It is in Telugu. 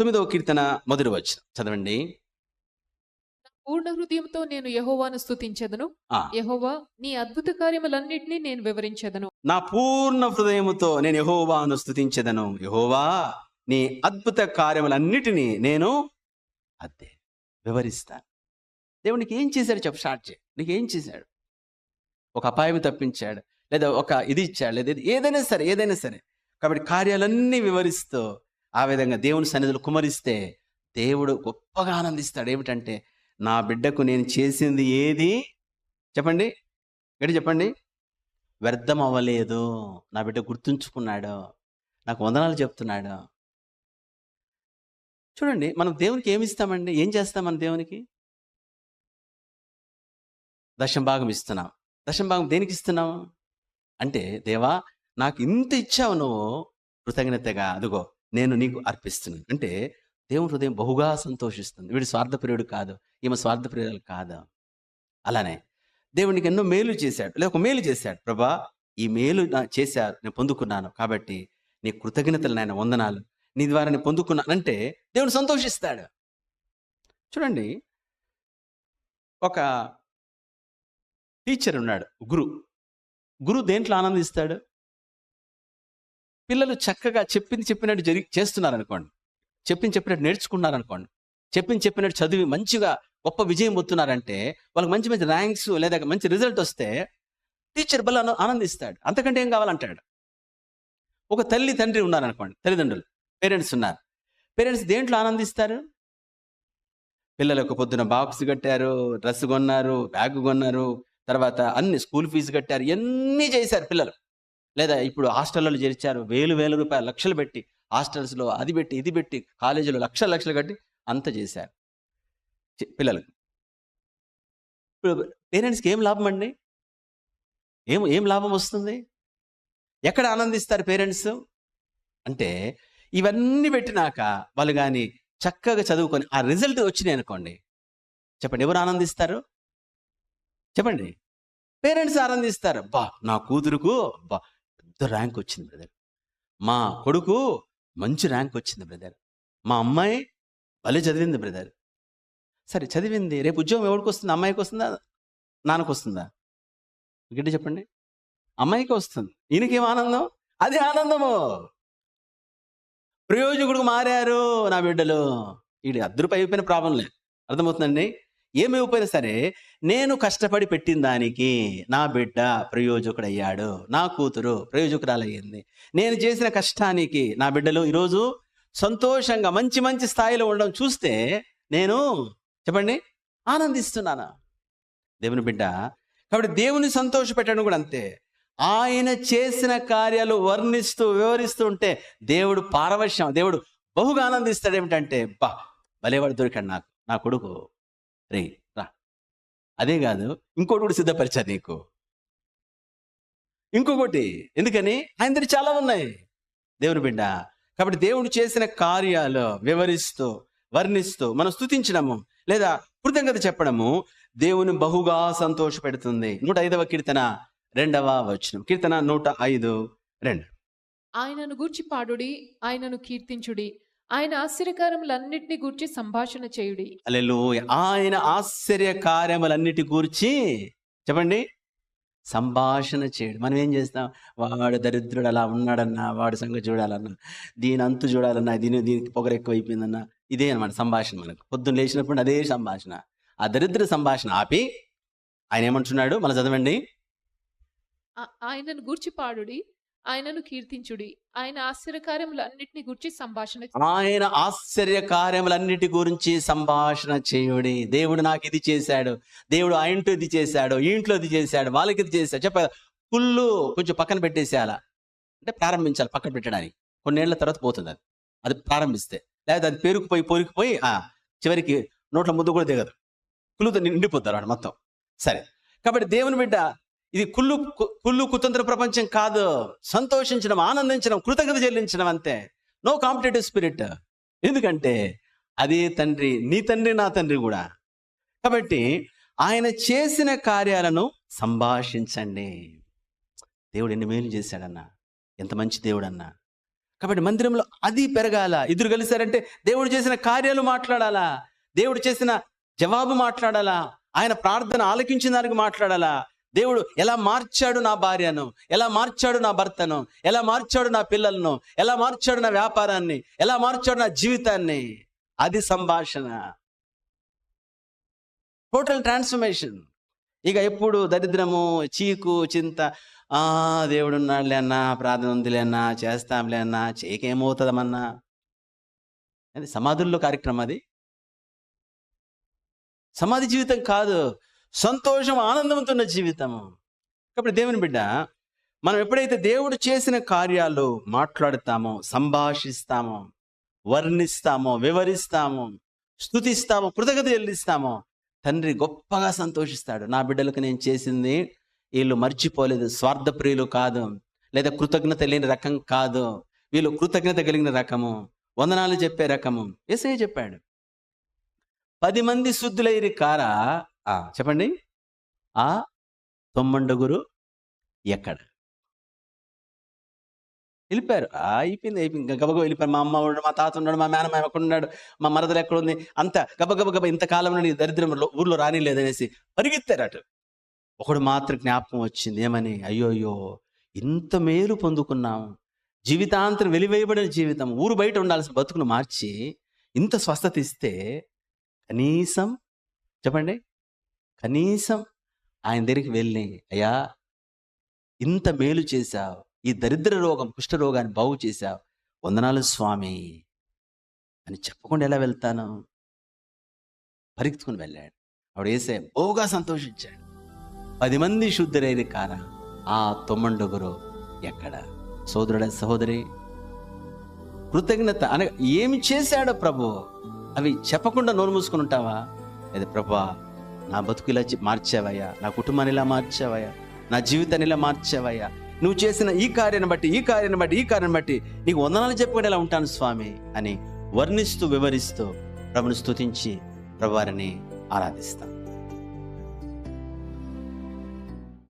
తొమ్మిదవ కీర్తన మొదటి వచ్చిన చదవండి. పూర్ణ హృదయంతో నేను యహోవాను స్తుతించెదను. ఆ, యహోవా నీ అద్భుత కార్యములన్నిటినీ నేను వివరించెదను. నా పూర్ణ హృదయముతో నేను యహోవాను స్తుతించెదను. యహోవా నీ అద్భుత కార్యములన్నిటినీ నేను అదే వివరిస్తాను. దేవునికి ఏం చేశాడు చెప్పు స్టార్ట్ చేయి. నీకు ఏం చేశాడు? ఒక అపాయం తప్పించాడు లేదా ఒక ఇది ఇచ్చాడు లేదా ఏదైనా సరే ఏదైనా సరే. కాబట్టి కార్యాలన్నీ వివరిస్తూ ఆ విధంగా దేవుని సన్నిధులు కుమరిస్తే దేవుడు గొప్పగా ఆనందిస్తాడు. ఏమిటంటే నా బిడ్డకు నేను చేసింది ఏది? చెప్పండి. గడి చెప్పండి? వ్యర్థం అవ్వలేదు నా బిడ్డ గుర్తుంచుకున్నాడు. నాకు వందనాలు చెప్తున్నాడు. చూడండి మనం దేవునికి ఏమి ఇస్తామండి? ఏం చేస్తాం మన దేవునికి? దశంభాగం ఇస్తున్నాం. దశంభాగం దేనికి ఇస్తున్నాం? అంటే దేవా నాకు ఇంత ఇచ్చావు నువ్వు. కృతజ్ఞతగా అదిగో నేను నీకు అర్పిస్తున్నాను. అంటే దేవుని హృదయం బహుగా సంతోషిస్తుంది. వీడు స్వార్థప్రియుడు కాదు. ఈమె స్వార్థప్రియుడు కాదు? అలానే దేవునికి ఎన్నో మేలు చేశాడు. లేదా ఒక మేలు చేశాడు. ప్రభా ఈ మేలు నా చేశారు నేను పొందుకున్నాను కాబట్టి నీ కృతజ్ఞతలు నాయన వందనాలు. నీ ద్వారా నేను పొందుకున్నాను అంటే దేవుడు సంతోషిస్తాడు. చూడండి ఒక టీచర్ ఉన్నాడు గురు. గురు దేంట్లో ఆనందిస్తాడు? పిల్లలు చక్కగా చెప్పింది చెప్పినట్టు జరిగి చేస్తున్నారు అనుకోండి చెప్పింది చెప్పినట్టు నేర్చుకున్నారు అనుకోండి చెప్పింది చెప్పినట్టు చదివి మంచిగా గొప్ప విజయం పొందుతున్నారంటే వాళ్ళకి మంచి మంచి ర్యాంక్స్ లేదా మంచి రిజల్ట్ వస్తే టీచర్ బల ఆనందిస్తాడు. అంతకంటే ఏం కావాలంటాడు? ఒక తల్లి తండ్రి ఉన్నారనుకోండి తల్లిదండ్రులు పేరెంట్స్ ఉన్నారు. పేరెంట్స్ దేంట్లో ఆనందిస్తారు? పిల్లలకు పొద్దున బాక్స్ కట్టారు డ్రెస్ కొన్నారు బ్యాగ్ కొన్నారు తర్వాత అన్ని స్కూల్ ఫీజు కట్టారు ఎన్ని చేశారు పిల్లలు. లేదా ఇప్పుడు హాస్టల్లో చేర్చారు వేలు వేల రూపాయలు లక్షలు పెట్టి హాస్టల్స్లో అది పెట్టి ఇది పెట్టి కాలేజీలో లక్షలు లక్షలు కట్టి అంత చేశారు. పిల్లలకు. ఇప్పుడు పేరెంట్స్కి ఏం లాభం అండి? ఏం ఏం లాభం వస్తుంది? ఎక్కడ ఆనందిస్తారు పేరెంట్స్? అంటే ఇవన్నీ పెట్టినాక వాళ్ళు కానీ చక్కగా చదువుకొని ఆ రిజల్ట్ వచ్చినాయి అనుకోండి. చెప్పండి ఎవరు ఆనందిస్తారు? చెప్పండి. పేరెంట్స్ ఆనందిస్తారు. బా నా కూతురుకు బా పెద్ద ర్యాంక్ వచ్చింది బ్రదర్. మా కొడుకు మంచి ర్యాంక్ వచ్చింది బ్రదర్. మా అమ్మాయి భలే చదివింది బ్రదర్. సరే చదివింది. రేపు ఉద్యోగం ఎవరికి వస్తుంది? అమ్మాయికి వస్తుందా? నాన్నకు వస్తుందా? గట్టి చెప్పండి. అమ్మాయికి వస్తుంది. ఈయనకేం ఆనందం? అది ఆనందము. ప్రయోజకుడు మారారు నా బిడ్డలు. వీడి అద్దరుపై అయిపోయిన ప్రాబ్లం లేదు. అర్థమవుతుందండి? ఏమైపోయినా సరే నేను కష్టపడి పెట్టిన దానికి నా బిడ్డ ప్రయోజకుడయ్యాడు నా కూతురు ప్రయోజకురాలయ్యింది. నేను చేసిన కష్టానికి నా బిడ్డలు ఈరోజు సంతోషంగా మంచి మంచి స్థాయిలో ఉండడం చూస్తే నేను చెప్పండి ఆనందిస్తున్నాను? దేవుని బిడ్డ కాబట్టి దేవుని సంతోష పెట్టడం కూడా అంతే. ఆయన చేసిన కార్యాలు వర్ణిస్తూ వివరిస్తూ ఉంటే దేవుడు పారవశ్యం దేవుడు బహుగా ఆనందిస్తాడు ఏమిటంటే బా భలేవాడు దొరికాడు నాకు నా కొడుకు. రే రా. అదే కాదు ఇంకోటి కూడా సిద్ధపరిచారు నీకు. ఇంకొకటి ఎందుకని? ఆయన దగ్గర చాలా ఉన్నాయి. దేవుని బిడ్డ కాబట్టి దేవుడు చేసిన కార్యాలు వివరిస్తూ వర్ణిస్తూ మనం స్తుతించడము లేదా కృతజ్ఞత చెప్పడము దేవుని బహుగా సంతోష పెడుతుంది నూట ఐదవ కీర్తన రెండవ వచనం. కీర్తన నూట ఐదు రెండు. ఆయనను గూర్చి పాడుడి ఆయనను కీర్తించుడి. ఆయన ఆశ్చర్యకారములన్నిటిని గూర్చి సంభాషణ చేయుడి. అల్లెలూయ ఆయన ఆశ్చర్య కార్యములన్నిటి గూర్చి చెప్పండి. సంభాషణ చేయడు. మనం ఏం చేస్తాం? వాడు దరిద్రుడు అలా ఉన్నాడన్నా వాడి సంగతి చూడాలన్నా దీని అంతు చూడాలన్నా దీని దీనికి పొగరు ఎక్కువ అయిపోయిందన్నా ఇదే అనమాట సంభాషణ మనకు. పొద్దున్న లేచినప్పుడు అదే సంభాషణ. ఆ దరిద్ర సంభాషణ ఆపి ఆయన ఏమంటున్నాడు? మన చదవండి. ఆయనను గూర్చి పాడుడి. ఆయనను కీర్తించుడి. ఆయన ఆశ్చర్యకార్యములన్నిటిని గురించి సంభాషణ ఆయన ఆశ్చర్య కార్యములన్నిటి గురించి సంభాషణ చేయుడి. దేవుడు నాకు ఇది చేశాడు. దేవుడు ఆ ఇంట్లో ఇది చేశాడు. ఈ ఇంట్లో ఇది చేశాడు. వాళ్ళకి ఇది చేశాడు. చెప్ప కుళ్ళు కొంచెం పక్కన పెట్టేసేయాల? అంటే ప్రారంభించాలి పక్కన పెట్టడానికి. కొన్నేళ్ళ తర్వాత పోతుంది అది. అది ప్రారంభిస్తే. లేదా అది పేరుకుపోయి పోరుకుపోయి ఆ చివరికి నోట్ల ముద్దు కూడా దిగదు. కుళ్ళుతో నిండిపోతారు వాడు మొత్తం. సరే. కాబట్టి దేవుని బిడ్డ ఇది కుళ్ళు కుళ్ళు కుతంత్ర ప్రపంచం కాదు. సంతోషించడం ఆనందించడం కృతజ్ఞత చెల్లించడం అంతే. నో కాంపిటేటివ్ స్పిరిట్ ఎందుకంటే అదే తండ్రి నీ తండ్రి నా తండ్రి కూడా. కాబట్టి ఆయన చేసిన కార్యాలను సంభాషించండి. దేవుడు ఎన్ని మేలు చేశాడన్నా. ఎంత మంచి దేవుడన్నా. కాబట్టి మందిరంలో అది పెరగాల. ఇద్దరు కలిశారంటే దేవుడు చేసిన కార్యాలు మాట్లాడాలా. దేవుడు చేసిన జవాబు మాట్లాడాలా. ఆయన ప్రార్థన ఆలకించిన దానికి మాట్లాడాలా. దేవుడు ఎలా మార్చాడు నా భార్యను? ఎలా మార్చాడు నా భర్తను? ఎలా మార్చాడు నా పిల్లలను? ఎలా మార్చాడు నా వ్యాపారాన్ని? ఎలా మార్చాడు నా జీవితాన్ని? అది సంభాషణ. టోటల్ ట్రాన్స్ఫర్మేషన్ ఇక ఎప్పుడు దరిద్రము చీకు చింత ఆ దేవుడు ఉన్నాడులే అన్నా ప్రార్థన ఉందిలే అన్నా చేస్తాంలే అన్నా చేయకేమవుతుందమన్నా అది సమాధుల్లో కార్యక్రమం అది. సమాధి జీవితం కాదు. సంతోషం ఆనందంతో ఉన్న జీవితము. కాబట్టి దేవుని బిడ్డ మనం ఎప్పుడైతే దేవుడు చేసిన కార్యాలు మాట్లాడుతామో సంభాషిస్తామో వర్ణిస్తామో వివరిస్తామో స్తుతిస్తామో కృతజ్ఞత చెల్లిస్తామో తండ్రి గొప్పగా సంతోషిస్తాడు. నా బిడ్డలకు నేను చేసింది వీళ్ళు మర్చిపోలేదు. స్వార్థప్రియులు కాదు. లేదా కృతజ్ఞత లేని రకం కాదు. వీళ్ళు కృతజ్ఞత కలిగిన రకము. వందనాలు చెప్పే రకము. ఏసే చెప్పాడు. పది మంది శుద్ధులైరి కారా ఆ, చెప్పండి. ఆ తొమ్మండుగురు ఎక్కడ? వెళ్ళిపోయారు. ఆ, అయిపోయింది అయిపోయింది. గబగబ వెళ్ళిపోయారు. మా అమ్మ ఉన్నాడు మా తాత ఉన్నాడు మా మేనమ్మ ఎక్కడ ఉన్నాడు మా మరదలు ఎక్కడ ఉంది అంత గబగబ గబ ఇంతకాలం నుండి దరిద్రం ఊర్లో రానిలేదనేసి పరిగెత్తారు అటు. ఒకడు మాత్రం జ్ఞాపకం వచ్చింది ఏమని? అయ్యో అయ్యో ఇంత మేలు పొందుకున్నాం. జీవితాంతరం వెలివేయబడిన జీవితం. ఊరు బయట ఉండాల్సిన బతుకును మార్చి ఇంత స్వస్థత ఇస్తే కనీసం చెప్పండి. కనీసం ఆయన దగ్గరికి వెళ్ళి అయ్యా ఇంత మేలు చేశావు. ఈ దరిద్ర రోగం కుష్ఠ రోగాన్ని బాగు చేశావు. వందనాలు స్వామి అని చెప్పకుండా ఎలా వెళ్తాను? పరిగెత్తుకుని వెళ్ళాడు. ఆవిడ వేసే బోగా సంతోషించాడు. పది మంది శుద్ధులైన కార ఆ తొమ్మండుగురు ఎక్కడ? సోదరుడ సహోదరి? కృతజ్ఞత అనగా ఏమి చేశాడో ప్రభు? అవి చెప్పకుండా నోరు మూసుకుని ఉంటావా? లేదా ప్రభా నా బతుకు ఇలా మార్చావయ్యా నా కుటుంబాన్ని ఇలా మార్చావయ్యా నా జీవితాన్ని ఇలా మార్చావయ్యా. నువ్వు చేసిన ఈ కార్యాన్ని బట్టి ఈ కార్యాన్ని బట్టి ఈ కార్యాన్ని బట్టి నీకు వందనాలు చెప్పుకొని ఇలా ఉంటాను స్వామి అని వర్ణిస్తూ వివరిస్తూ ప్రభుని స్తుతించి ప్రభువారిని ఆరాధిస్తాం.